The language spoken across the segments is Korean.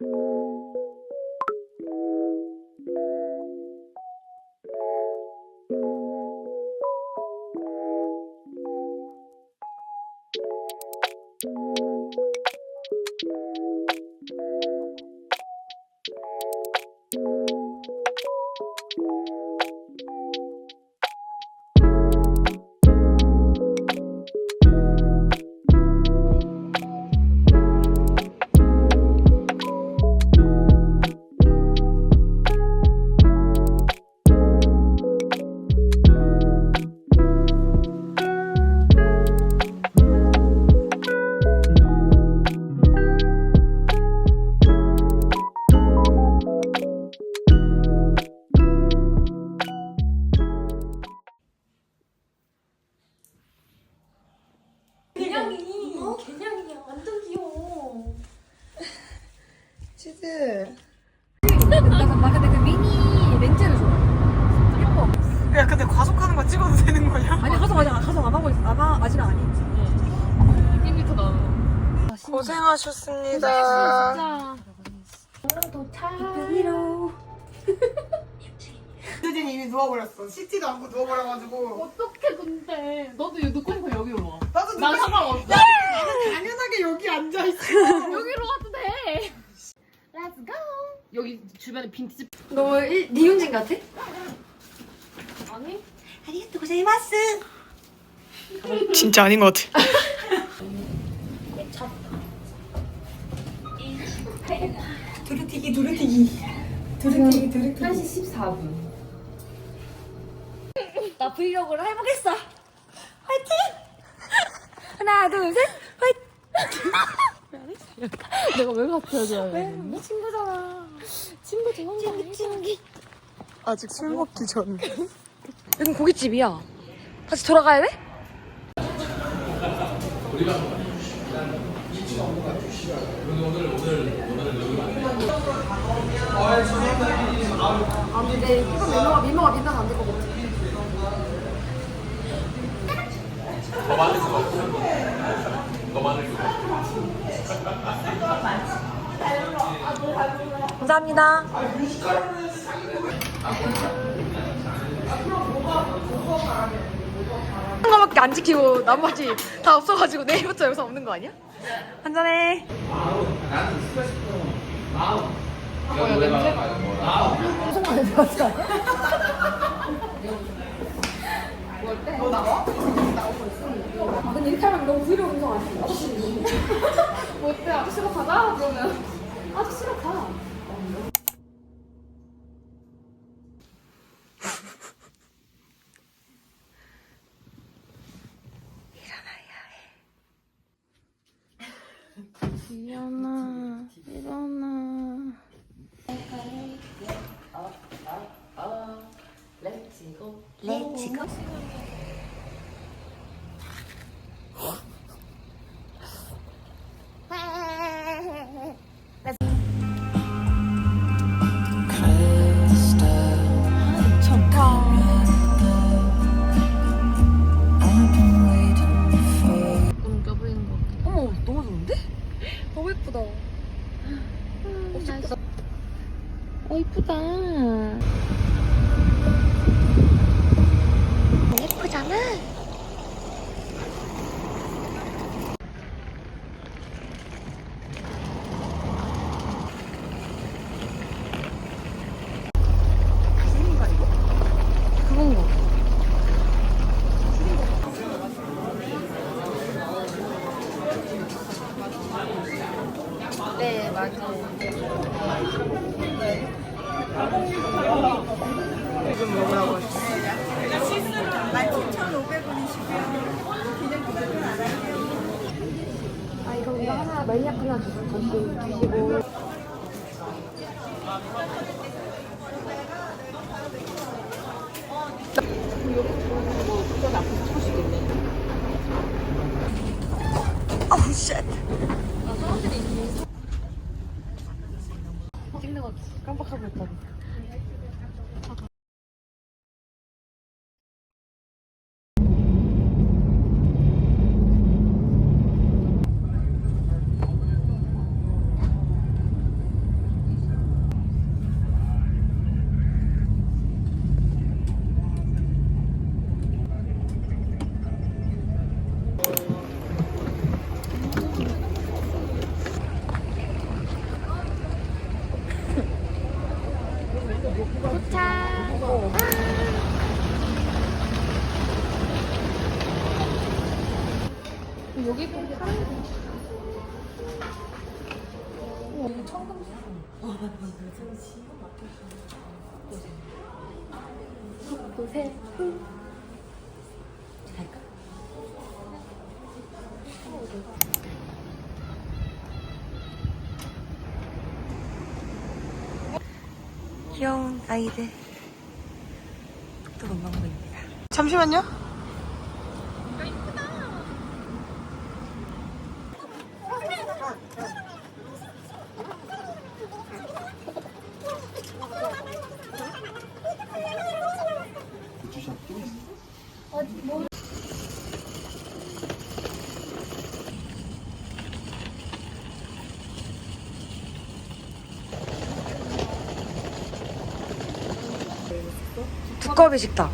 개 위로 수진 이미 누워버렸어. 씻지도 않고 누워버려가지고. 어떻게 근데 너도 이거 싶어 여기로 와. 나도 난 누워- 상관없어. 나는 당연하게 여기 앉아있어. 여기로 와도 돼. Let's go. 여기 주변에 빈티지 너 일, 니윤진 같아? 아니? 진짜 아닌 것 같아. 두루튀기 두루튀기. 두루튀기 두루튀기. 1시 14분. 나 브이로그를 해보겠어. 화이팅! 하나 둘셋. 화이팅! 내가 왜 같이 해줘야 돼? 왜? 친구잖아. 친구 좋은 거? 친구 아직 술 먹기 전. 여긴 고깃집이야. 다시 돌아가야 돼? 감사합니다. 한 거밖에 안 지키고 나머지 다 없어가지고 내일부터 여기서 없는 거 아니야? 한잔해. 근데 이렇게 하면 너무 위로 음성 아니야? 뭐 어때? 아저씨로 가자 그러면. 아저씨로 가. 일어나 일어나 años. 아우 쉣. 찍는 거 깜빡하고 있다고. 여기 꼭 귀여운 아이들. 또 건방구입니다. 잠시만요. 두꺼비 식당.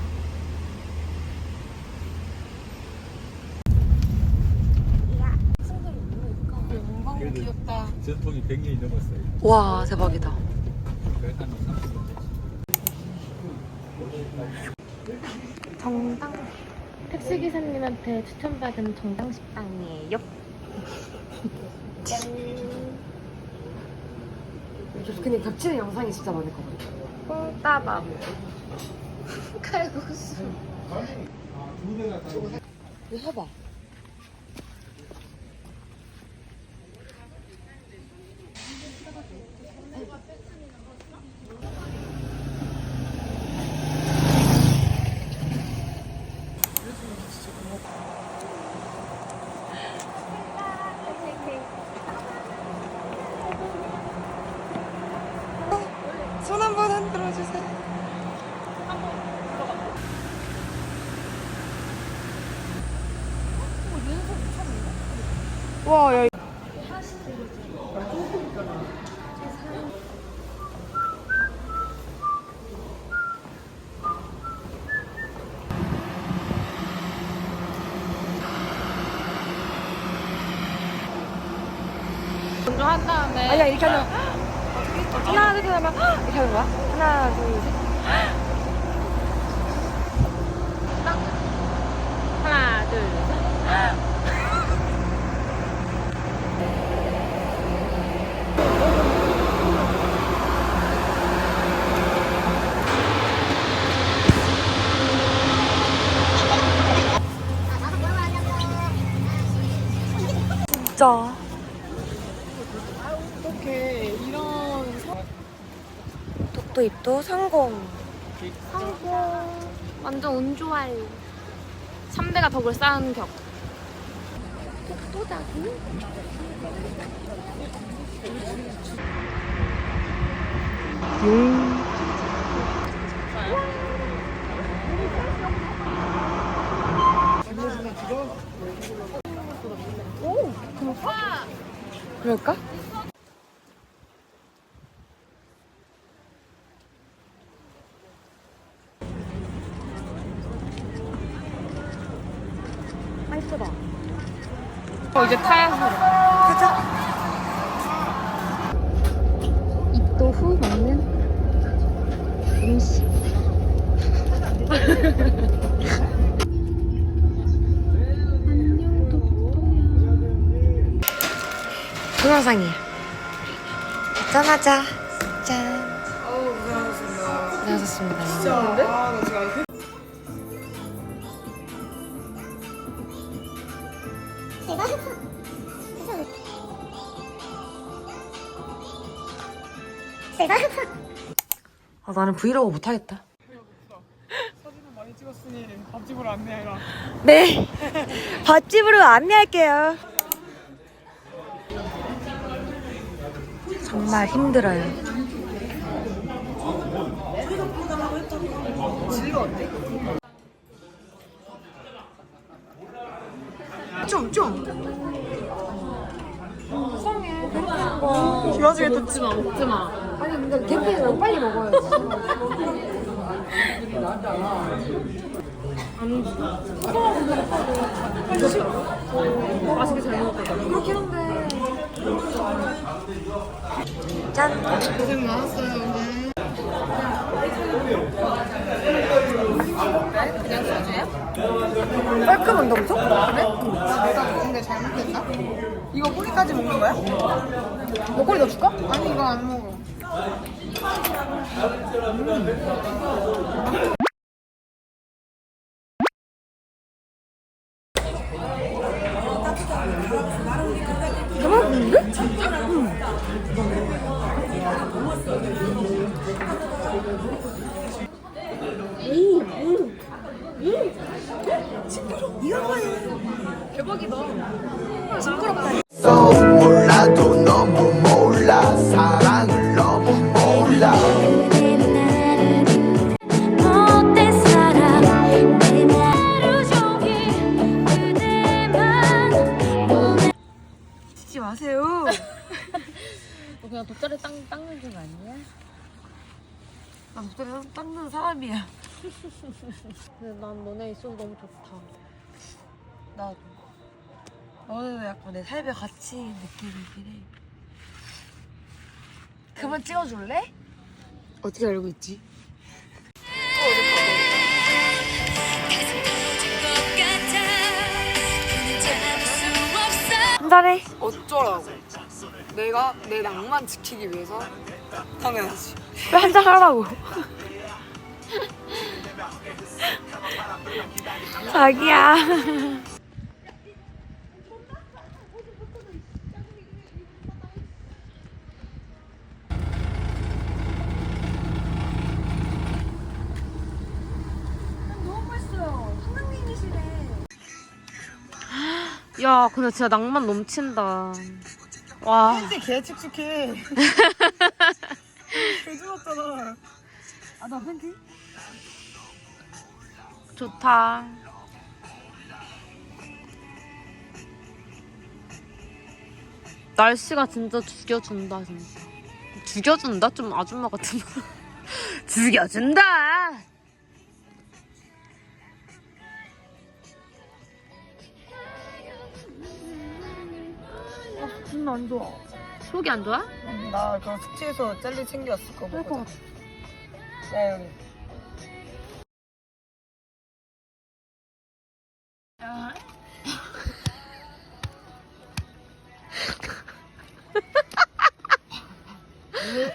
전통이 100년이 넘었어요. 와 대박이다. 그래서 한 30년 정당. 택시기사님한테 추천받은 정당 식당이에요. 근데 겹치는 영상이 진짜 많을 것 같아. 콩따밥. 칼국수. 이거 해봐. 손 한 번 흔들어 주세요. 와, 야. 먼저 한 다음에. 아니야, 이렇게 하면. 하나, 둘, 셋 하면 이렇게 하는 거야? 하나, 둘, 셋. 하나, 둘, 셋. 진짜. 독도 입도 성공. 성공. 완전 운 좋아요. 3대가 덕을 쌓은 격. 독도자기? 그럴까? 맛있어 이제. 가자. 입도 후 먹는 음식. 안녕, 독도야. 동영상이야. 짠하자. 짠. 고생하셨습니다. 아, 나는 브이로그 못하겠다. 사진은 많이 찍었으니 밥집으로 안내해라. 네. 밥집으로 안내할게요. 정말 힘들어요. 좀, 좀. 이 와중에 또 먹지 마, 먹지 마. 근데 캠핑은 빨리 먹어야지. 맛있게 잘 먹었다. 그렇긴 한데. 짠. 고생 많았어요 오늘. 깔끔한데 엄청? 내가 근데 잘못했나? 이거 뿌리까지 먹는 거야? 목걸이 더 줄까? 아니 이거 안 먹어. 몰 보내 치지 마세요. 너 그냥 돗자리 땅, 닦는 중 아니야? 나 목소리 닦는 사람이야. 근데 난 너네 있어서 너무 좋다. 나도. 너는 약간 내 삶에 같이 느낌이긴 해. 그만 찍어줄래? 어떻게 알고 있지? 한잔해. 어쩌라고. 내가 내 낭만 지키기 위해서 당연하지. 왜 한잔 하라고. 자기야. 야, 근데 진짜 낭만 넘친다. 와. 팬티 개 칙칙해. 개 좋았잖아. 아 나 팬티? 좋다. 날씨가 진짜 죽여준다, 진짜. 죽여준다? 좀 아줌마 같은 거. 죽여준다! 안 좋아. 속이 안 좋아? 나 그럼 숙취해서 젤리 챙겼을 거 먹고. 야 여기.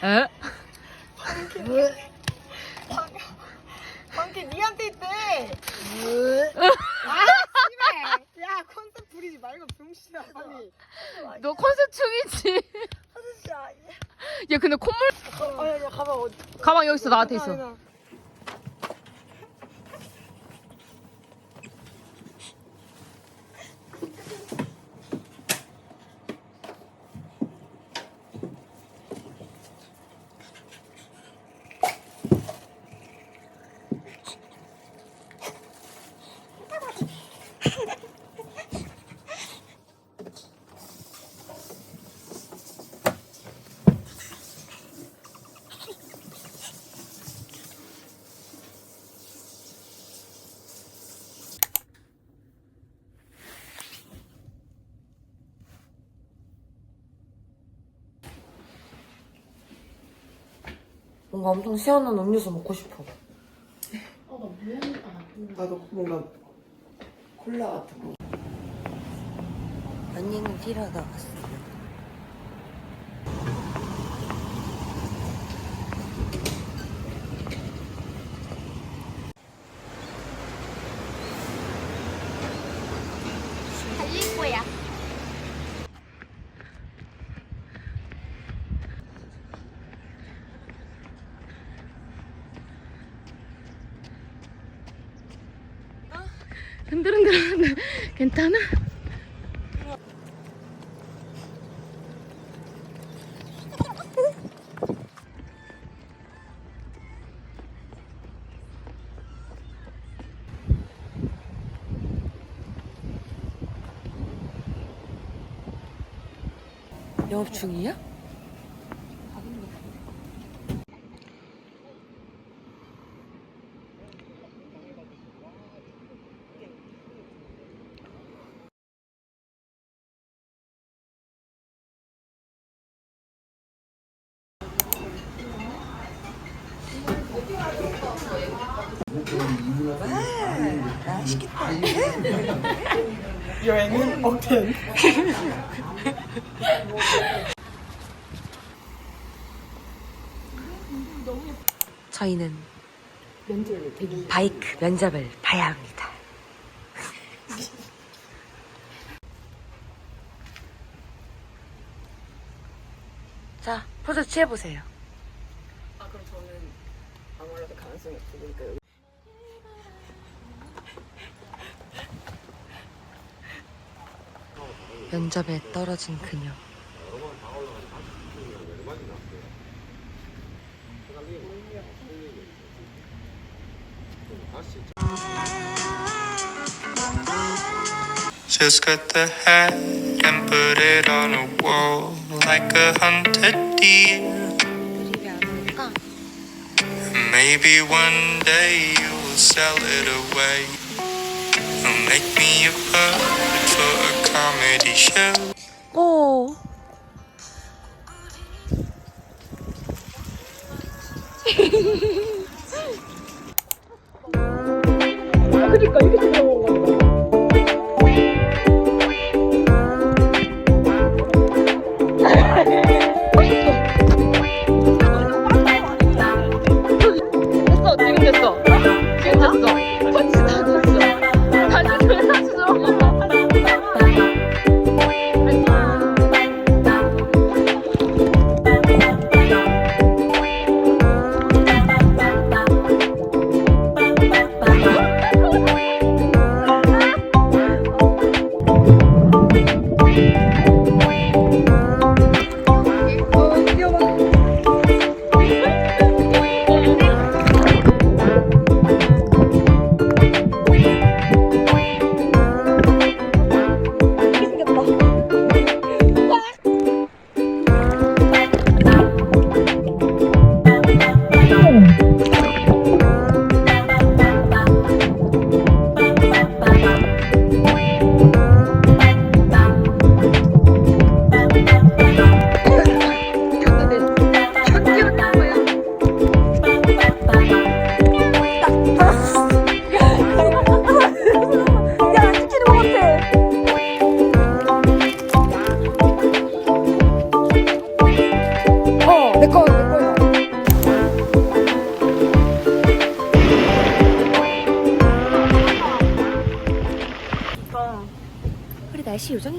에? 방귀 니한테 있대. 아, 씨발. 야, 컨셉 부리지 말고 병신아 빨리. 너 컨셉 충이지? 야, 근데 콧물. 아, 야, 야, 가방 어디? 가방 여기 있어, 나한테 있어. 뭔가 엄청 시원한 음료수 먹고 싶어. 나도 뭔가 콜라 같은 거. 언니는 필요하다 갔어. 달릴 거야 흔들흔들 괜찮아? 영업 중이야? 바이크 면접을 봐야 합니다. 자, 포즈 취해보세요. 아 그럼 저는 아무래도 가능성이 없으니까 여기. 면접에 떨어진 그녀. Just cut the hat and put it on a wall like a hunted deer. Maybe one day you will sell it away. And make me a puppet for a comedy show. Oh. 오. 됐어,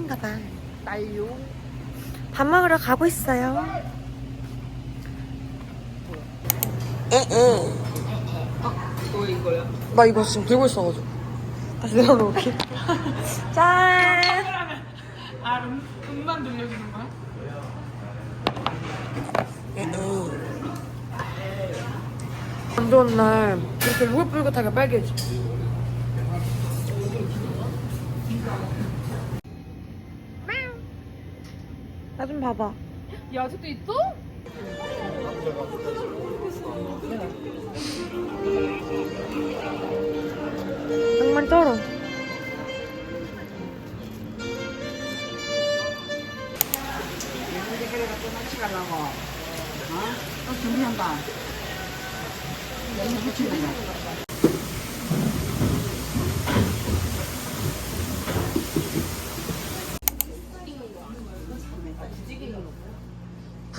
요정인가 봐. 날요. 밥 먹으러 가고 있어요. 너 이거야. 나 이거 지금 들고 있어가지고. 다시 내려놓을게. 짠! 아, 음, 음만 들려주는 거야? 안 좋은 날 이렇게 울긋불긋하게 빨개지. 봐봐. 야, 아직도 있어? 낭만 쩔어.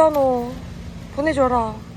있잖아. 보내줘라.